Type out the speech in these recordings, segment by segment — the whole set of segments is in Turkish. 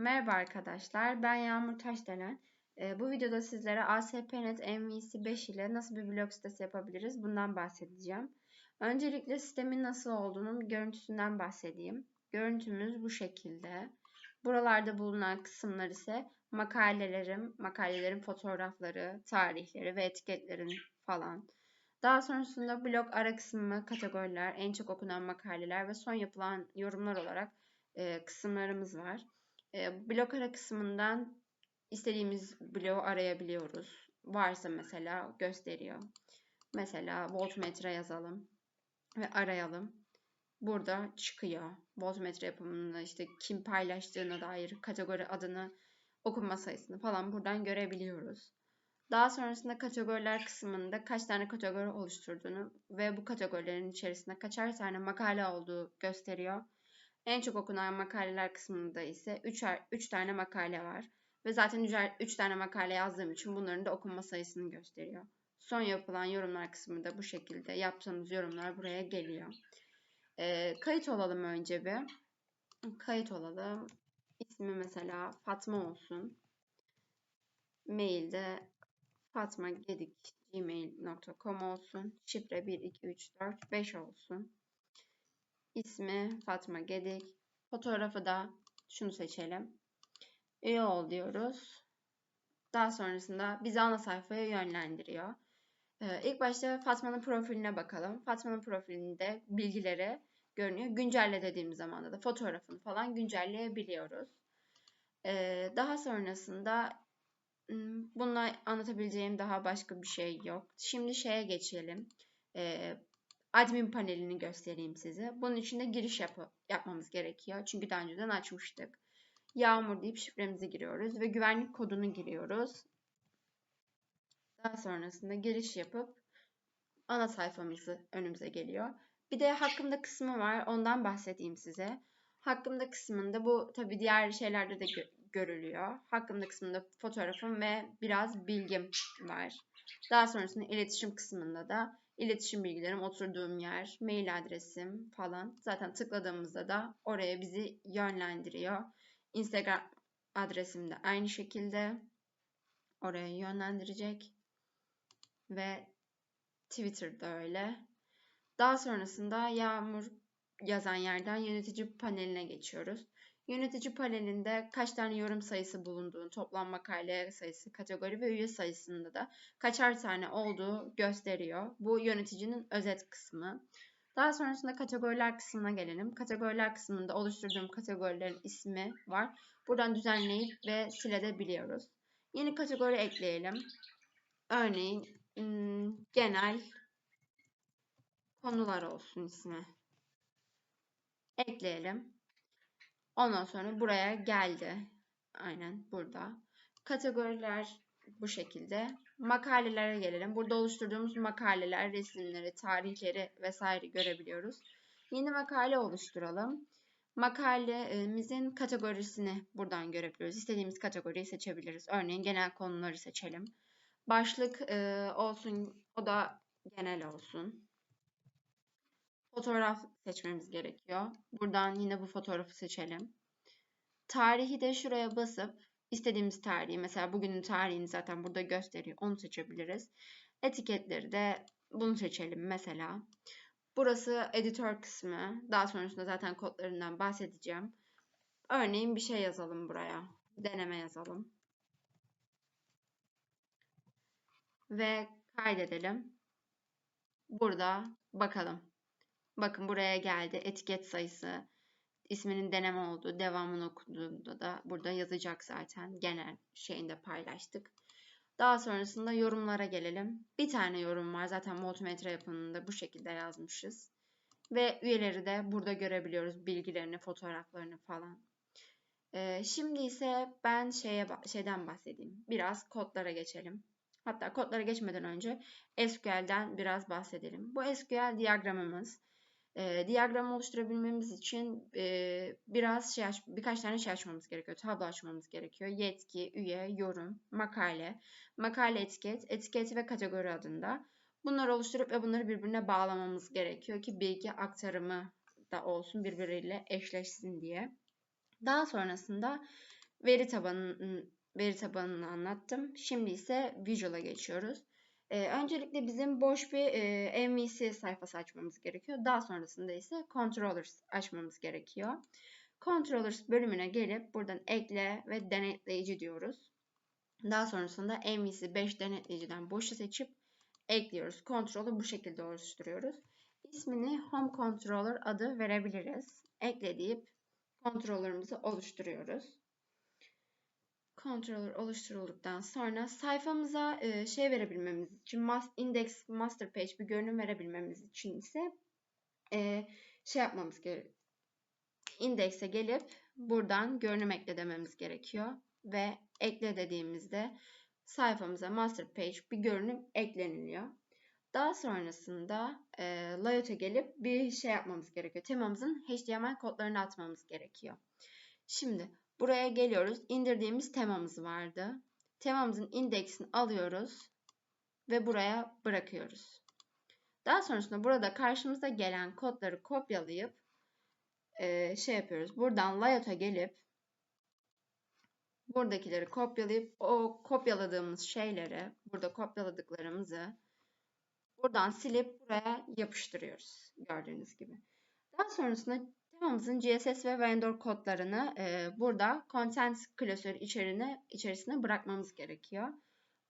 Merhaba arkadaşlar, ben Yağmur Taşdelen. Ee, bu videoda sizlere ASP.NET MVC 5 ile nasıl bir blog sitesi yapabiliriz bundan bahsedeceğim. Öncelikle sistemin nasıl olduğunun görüntüsünden bahsedeyim. Görüntümüz bu şekilde. Buralarda bulunan kısımlar ise makalelerim, makalelerin fotoğrafları, tarihleri ve etiketlerin falan. Daha sonrasında blog ara kısmı, kategoriler, en çok okunan makaleler ve son yapılan yorumlar olarak e, kısımlarımız var. E, blok ara kısmından istediğimiz bloğu arayabiliyoruz. Varsa mesela gösteriyor. Mesela voltmetre yazalım ve arayalım. Burada çıkıyor. Voltmetre yapımında işte kim paylaştığına dair kategori adını, okunma sayısını falan buradan görebiliyoruz. Daha sonrasında kategoriler kısmında kaç tane kategori oluşturduğunu ve bu kategorilerin içerisinde kaçar tane makale olduğu gösteriyor. En çok okunan makaleler kısmında ise 3, 3 tane makale var. Ve zaten 3 tane makale yazdığım için bunların da okunma sayısını gösteriyor. Son yapılan yorumlar kısmı da bu şekilde. Yaptığımız yorumlar buraya geliyor. E, kayıt olalım önce bir. Kayıt olalım. İsmi mesela Fatma olsun. Mailde fatmagedik.gmail.com olsun. Şifre 1, 2, 3, 4, 5 olsun. İsmi Fatma Gedik. Fotoğrafı da şunu seçelim. Üye ol diyoruz. Daha sonrasında bizi ana sayfaya yönlendiriyor. Ee, ilk başta Fatma'nın profiline bakalım. Fatma'nın profilinde bilgileri görünüyor. Güncelle dediğimiz zaman da fotoğrafını falan güncelleyebiliyoruz. Ee, daha sonrasında bununla anlatabileceğim daha başka bir şey yok. Şimdi şeye geçelim. Ee, admin panelini göstereyim size. Bunun için de giriş yap yapmamız gerekiyor. Çünkü daha önceden açmıştık. Yağmur deyip şifremizi giriyoruz ve güvenlik kodunu giriyoruz. Daha sonrasında giriş yapıp ana sayfamızı önümüze geliyor. Bir de hakkımda kısmı var. Ondan bahsedeyim size. Hakkımda kısmında bu tabi diğer şeylerde de gö görülüyor. Hakkımda kısmında fotoğrafım ve biraz bilgim var. Daha sonrasında iletişim kısmında da iletişim bilgilerim, oturduğum yer, mail adresim falan. Zaten tıkladığımızda da oraya bizi yönlendiriyor. Instagram adresim de aynı şekilde oraya yönlendirecek. Ve Twitter'da öyle. Daha sonrasında Yağmur yazan yerden yönetici paneline geçiyoruz. Yönetici panelinde kaç tane yorum sayısı bulunduğunu, toplam makale sayısı, kategori ve üye sayısında da kaçar tane olduğu gösteriyor. Bu yöneticinin özet kısmı. Daha sonrasında kategoriler kısmına gelelim. Kategoriler kısmında oluşturduğum kategorilerin ismi var. Buradan düzenleyip ve silebiliyoruz. Yeni kategori ekleyelim. Örneğin hmm, genel konular olsun ismi. Ekleyelim. Ondan sonra buraya geldi. Aynen burada. Kategoriler bu şekilde. Makalelere gelelim. Burada oluşturduğumuz makaleler, resimleri, tarihleri vesaire görebiliyoruz. Yeni makale oluşturalım. Makalemizin kategorisini buradan görebiliyoruz. İstediğimiz kategoriyi seçebiliriz. Örneğin genel konuları seçelim. Başlık e, olsun, o da genel olsun. Fotoğraf seçmemiz gerekiyor. Buradan yine bu fotoğrafı seçelim. Tarihi de şuraya basıp istediğimiz tarihi mesela bugünün tarihini zaten burada gösteriyor. Onu seçebiliriz. Etiketleri de bunu seçelim mesela. Burası editör kısmı. Daha sonrasında zaten kodlarından bahsedeceğim. Örneğin bir şey yazalım buraya. Deneme yazalım. Ve kaydedelim. Burada bakalım. Bakın buraya geldi. Etiket sayısı, isminin deneme olduğu, devamını okuduğunda da burada yazacak zaten. Genel şeyinde paylaştık. Daha sonrasında yorumlara gelelim. Bir tane yorum var. Zaten multimetre yapımında bu şekilde yazmışız. Ve üyeleri de burada görebiliyoruz. Bilgilerini, fotoğraflarını falan. Ee, şimdi ise ben şeye şeyden bahsedeyim. Biraz kodlara geçelim. Hatta kodlara geçmeden önce SQL'den biraz bahsedelim. Bu SQL diyagramımız. E, diyagram oluşturabilmemiz için e, biraz şey aç, birkaç tane şey açmamız gerekiyor. Tablo açmamız gerekiyor. Yetki, üye, yorum, makale, makale etiket, etiket ve kategori adında. Bunları oluşturup ve bunları birbirine bağlamamız gerekiyor ki bilgi aktarımı da olsun birbiriyle eşleşsin diye. Daha sonrasında veri tabanının veri tabanını anlattım. Şimdi ise Visual'a geçiyoruz. Ee, öncelikle bizim boş bir e, MVC sayfası açmamız gerekiyor. Daha sonrasında ise Controllers açmamız gerekiyor. Controllers bölümüne gelip buradan ekle ve denetleyici diyoruz. Daha sonrasında MVC 5 denetleyiciden boşu seçip ekliyoruz. Kontrolü bu şekilde oluşturuyoruz. İsmini Home Controller adı verebiliriz. Ekle deyip kontrollerimizi oluşturuyoruz. Controller oluşturulduktan sonra sayfamıza e, şey verebilmemiz için index master page bir görünüm verebilmemiz için ise e, şey yapmamız gerekiyor. Index'e gelip buradan görünüm ekle dememiz gerekiyor ve ekle dediğimizde sayfamıza master page bir görünüm ekleniliyor. Daha sonrasında e, layout'a gelip bir şey yapmamız gerekiyor. Temamızın HTML kodlarını atmamız gerekiyor. Şimdi buraya geliyoruz. İndirdiğimiz temamız vardı. Temamızın indeksini alıyoruz ve buraya bırakıyoruz. Daha sonrasında burada karşımıza gelen kodları kopyalayıp e, şey yapıyoruz. Buradan layout'a gelip buradakileri kopyalayıp o kopyaladığımız şeyleri, burada kopyaladıklarımızı buradan silip buraya yapıştırıyoruz gördüğünüz gibi. Daha sonrasında temamızın CSS ve vendor kodlarını e, burada content klasörü içerine, içerisine bırakmamız gerekiyor.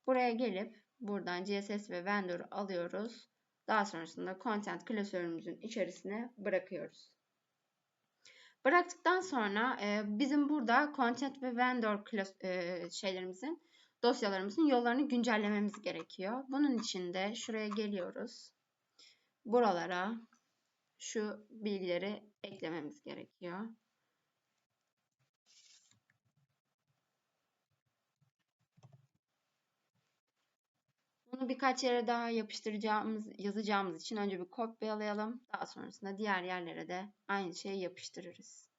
Buraya gelip buradan CSS ve vendor'u alıyoruz. Daha sonrasında content klasörümüzün içerisine bırakıyoruz. Bıraktıktan sonra e, bizim burada content ve vendor klas, e, şeylerimizin dosyalarımızın yollarını güncellememiz gerekiyor. Bunun için de şuraya geliyoruz. Buralara şu bilgileri eklememiz gerekiyor. Bunu birkaç yere daha yapıştıracağımız, yazacağımız için önce bir kopyalayalım. Daha sonrasında diğer yerlere de aynı şeyi yapıştırırız.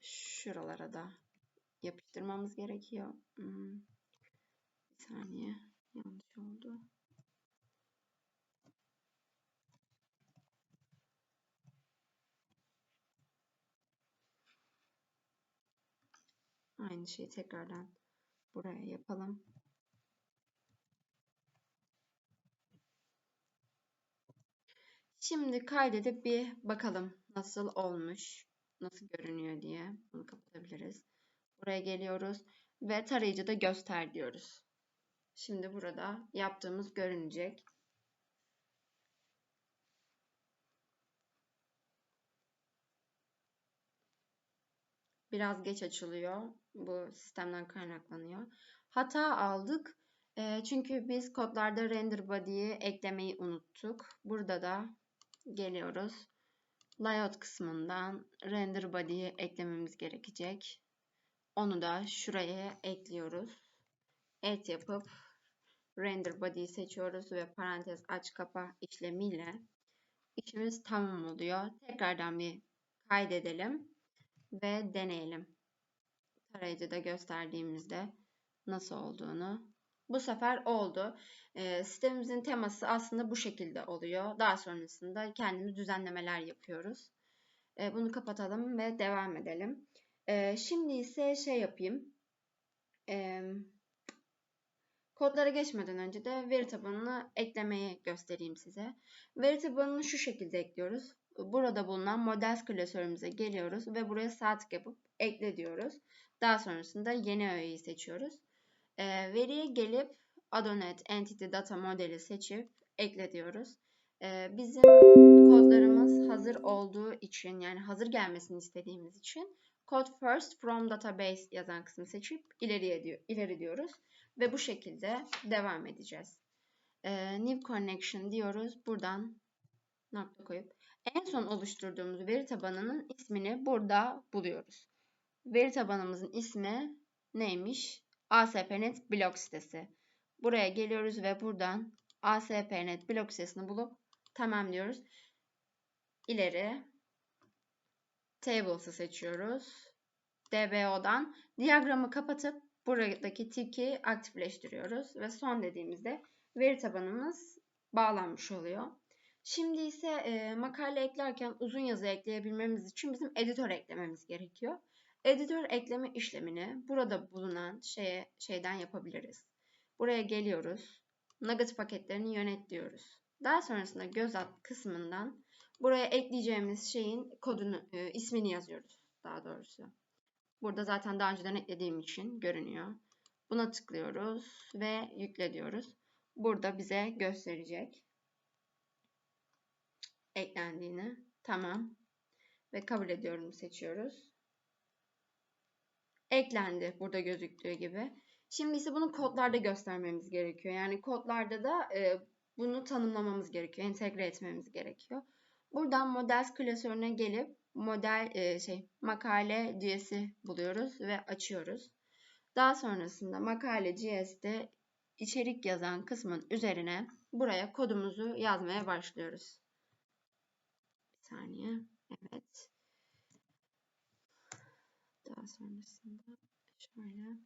Şuralara da yapıştırmamız gerekiyor. Hmm. Saniye. Yanlış oldu. Aynı şeyi tekrardan buraya yapalım. Şimdi kaydedip bir bakalım nasıl olmuş, nasıl görünüyor diye. Bunu kapatabiliriz. Buraya geliyoruz ve tarayıcıda göster diyoruz. Şimdi burada yaptığımız görünecek. Biraz geç açılıyor. Bu sistemden kaynaklanıyor. Hata aldık. E, çünkü biz kodlarda render body'yi eklemeyi unuttuk. Burada da geliyoruz. Layout kısmından render body'yi eklememiz gerekecek. Onu da şuraya ekliyoruz. Et yapıp render body'yi seçiyoruz ve parantez aç kapa işlemiyle işimiz tamam oluyor. Tekrardan bir kaydedelim ve deneyelim. Tarayıcıda gösterdiğimizde nasıl olduğunu. Bu sefer oldu. E, sitemimizin teması aslında bu şekilde oluyor. Daha sonrasında kendimiz düzenlemeler yapıyoruz. E, bunu kapatalım ve devam edelim. E, şimdi ise şey yapayım. E, kodlara geçmeden önce de veri tabanını eklemeyi göstereyim size. Veri tabanını şu şekilde ekliyoruz. Burada bulunan models klasörümüze geliyoruz ve buraya sağ tık yapıp ekle diyoruz. Daha sonrasında yeni öğeyi seçiyoruz. E, veriye gelip Adonet Entity Data modeli seçip ekle diyoruz. E, bizim kodlarımız hazır olduğu için yani hazır gelmesini istediğimiz için Code First from Database yazan kısmı seçip ileriye diyor, ileri diyoruz. Ve bu şekilde devam edeceğiz. E, New Connection diyoruz. Buradan nokta koyup en son oluşturduğumuz veri tabanının ismini burada buluyoruz. Veri tabanımızın ismi neymiş? ASP.NET blog sitesi. Buraya geliyoruz ve buradan ASP.NET blog sitesini bulup tamam diyoruz. İleri tables'ı seçiyoruz. DBO'dan diyagramı kapatıp buradaki tiki aktifleştiriyoruz ve son dediğimizde veri tabanımız bağlanmış oluyor. Şimdi ise e, makale eklerken uzun yazı ekleyebilmemiz için bizim editör eklememiz gerekiyor. Editör ekleme işlemini burada bulunan şeye şeyden yapabiliriz. Buraya geliyoruz. Nugget paketlerini yönet diyoruz. Daha sonrasında göz at kısmından buraya ekleyeceğimiz şeyin kodunu, e, ismini yazıyoruz daha doğrusu. Burada zaten daha önceden eklediğim için görünüyor. Buna tıklıyoruz ve yükle diyoruz. Burada bize gösterecek eklendiğini. Tamam. Ve kabul ediyorum seçiyoruz. Eklendi burada gözüktüğü gibi. Şimdi ise bunu kodlarda göstermemiz gerekiyor. Yani kodlarda da e, bunu tanımlamamız gerekiyor. Entegre etmemiz gerekiyor. Buradan models klasörüne gelip model e, şey makale GS'i buluyoruz ve açıyoruz. Daha sonrasında makale GS'de içerik yazan kısmın üzerine buraya kodumuzu yazmaya başlıyoruz. Bir saniye. Evet. Daha sonrasında şöyle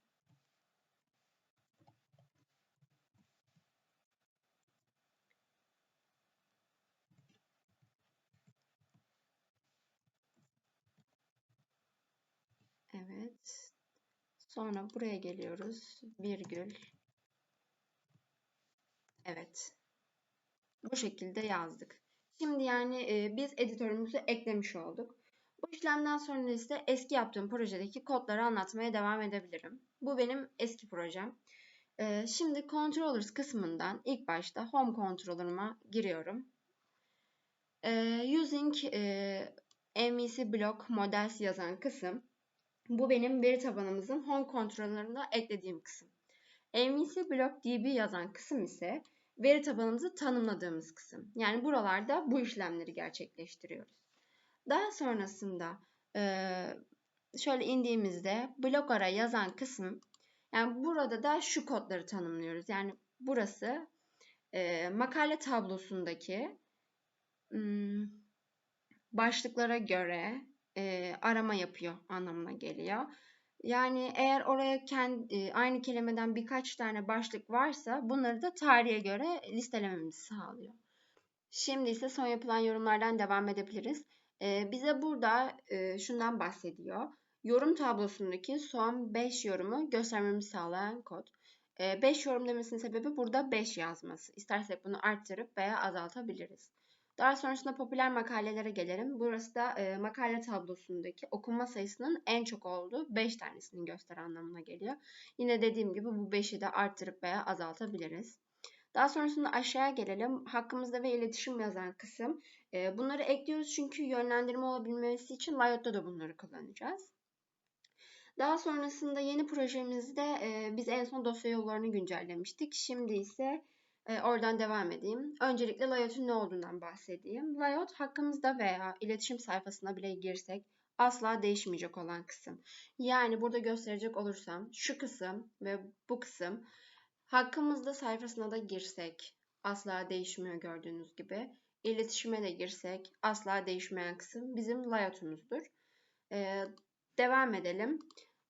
Evet. Sonra buraya geliyoruz. Virgül. Evet. Bu şekilde yazdık. Şimdi yani e, biz editörümüzü eklemiş olduk. Bu işlemden sonra ise eski yaptığım projedeki kodları anlatmaya devam edebilirim. Bu benim eski projem. E, şimdi Controllers kısmından ilk başta Home Controller'ıma giriyorum. E, using e, MVC Block Models yazan kısım bu benim veri tabanımızın home kontrollerine eklediğim kısım. MVC Block DB yazan kısım ise veri tabanımızı tanımladığımız kısım. Yani buralarda bu işlemleri gerçekleştiriyoruz. Daha sonrasında şöyle indiğimizde blok ara yazan kısım yani burada da şu kodları tanımlıyoruz. Yani burası makale tablosundaki başlıklara göre e, arama yapıyor anlamına geliyor. Yani eğer oraya kendi, aynı kelimeden birkaç tane başlık varsa bunları da tarihe göre listelememizi sağlıyor. Şimdi ise son yapılan yorumlardan devam edebiliriz. E, bize burada e, şundan bahsediyor. Yorum tablosundaki son 5 yorumu göstermemizi sağlayan kod. 5 e, yorum demesinin sebebi burada 5 yazması. İstersek bunu arttırıp veya azaltabiliriz. Daha sonrasında popüler makalelere gelelim. Burası da e, makale tablosundaki okuma sayısının en çok olduğu 5 tanesini göster anlamına geliyor. Yine dediğim gibi bu 5'i de arttırıp veya azaltabiliriz. Daha sonrasında aşağıya gelelim. Hakkımızda ve iletişim yazan kısım. E, bunları ekliyoruz çünkü yönlendirme olabilmesi için Layout'ta da bunları kullanacağız. Daha sonrasında yeni projemizde e, biz en son dosya yollarını güncellemiştik. Şimdi ise e, oradan devam edeyim. Öncelikle layout'un ne olduğundan bahsedeyim. Layout hakkımızda veya iletişim sayfasına bile girsek asla değişmeyecek olan kısım. Yani burada gösterecek olursam şu kısım ve bu kısım hakkımızda sayfasına da girsek asla değişmiyor gördüğünüz gibi. İletişime de girsek asla değişmeyen kısım bizim layout'umuzdur. Ee, devam edelim.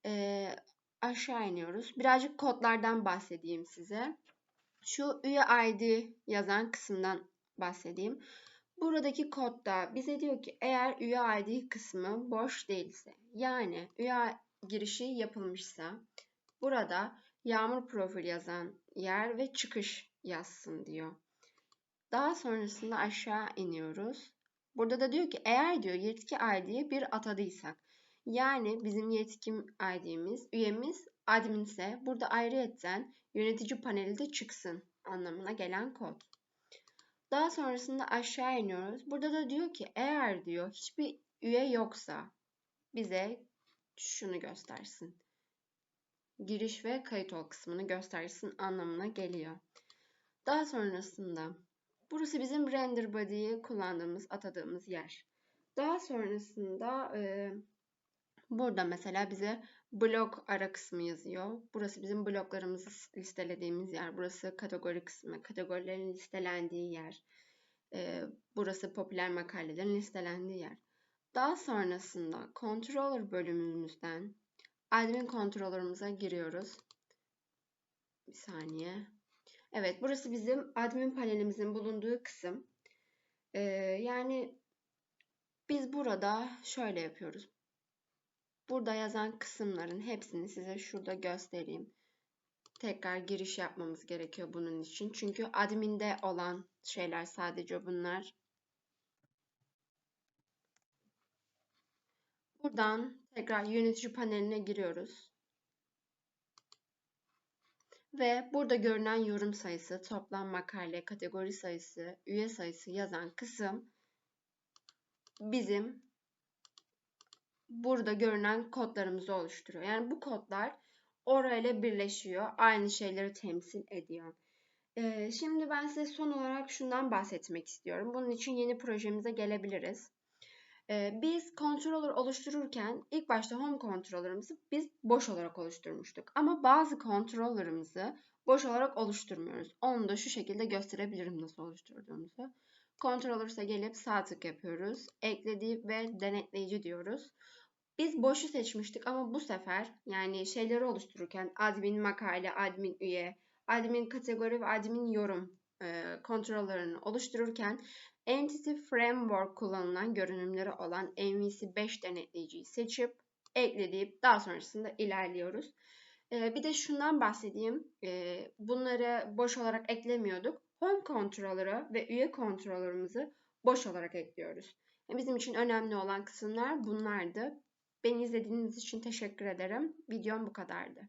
Ee, aşağı iniyoruz. Birazcık kodlardan bahsedeyim size şu üye ID yazan kısımdan bahsedeyim. Buradaki kodda bize diyor ki eğer üye ID kısmı boş değilse yani üye girişi yapılmışsa burada yağmur profil yazan yer ve çıkış yazsın diyor. Daha sonrasında aşağı iniyoruz. Burada da diyor ki eğer diyor yetki ID'ye bir atadıysak yani bizim yetkim ID'miz, üyemiz adminse burada ayrıyetten yönetici paneli de çıksın anlamına gelen kod. Daha sonrasında aşağı iniyoruz. Burada da diyor ki eğer diyor hiçbir üye yoksa bize şunu göstersin. Giriş ve kayıt ol kısmını göstersin anlamına geliyor. Daha sonrasında burası bizim render body'yi kullandığımız, atadığımız yer. Daha sonrasında e, burada mesela bize blok ara kısmı yazıyor. Burası bizim bloklarımızı listelediğimiz yer. Burası kategori kısmı. Kategorilerin listelendiği yer. Ee, burası popüler makalelerin listelendiği yer. Daha sonrasında controller bölümümüzden admin controller'ımıza giriyoruz. Bir saniye. Evet burası bizim admin panelimizin bulunduğu kısım. Ee, yani biz burada şöyle yapıyoruz. Burada yazan kısımların hepsini size şurada göstereyim. Tekrar giriş yapmamız gerekiyor bunun için. Çünkü adminde olan şeyler sadece bunlar. Buradan tekrar yönetici paneline giriyoruz. Ve burada görünen yorum sayısı, toplam makale, kategori sayısı, üye sayısı yazan kısım bizim burada görünen kodlarımızı oluşturuyor. Yani bu kodlar orayla birleşiyor. Aynı şeyleri temsil ediyor. Ee, şimdi ben size son olarak şundan bahsetmek istiyorum. Bunun için yeni projemize gelebiliriz. Ee, biz controller oluştururken ilk başta home controller'ımızı biz boş olarak oluşturmuştuk. Ama bazı controller'ımızı boş olarak oluşturmuyoruz. Onu da şu şekilde gösterebilirim nasıl oluşturduğumuzu. Controllers'a gelip sağ tık yapıyoruz. Ekledi ve denetleyici diyoruz. Biz boşu seçmiştik ama bu sefer yani şeyleri oluştururken admin makale, admin üye, admin kategori ve admin yorum e, kontrollerini oluştururken Entity Framework kullanılan görünümleri olan MVC 5 denetleyiciyi seçip ekleyip daha sonrasında ilerliyoruz. E, bir de şundan bahsedeyim. E, bunları boş olarak eklemiyorduk. Home controller'ı ve üye controller'ımızı boş olarak ekliyoruz. Bizim için önemli olan kısımlar bunlardı. Beni izlediğiniz için teşekkür ederim. Videom bu kadardı.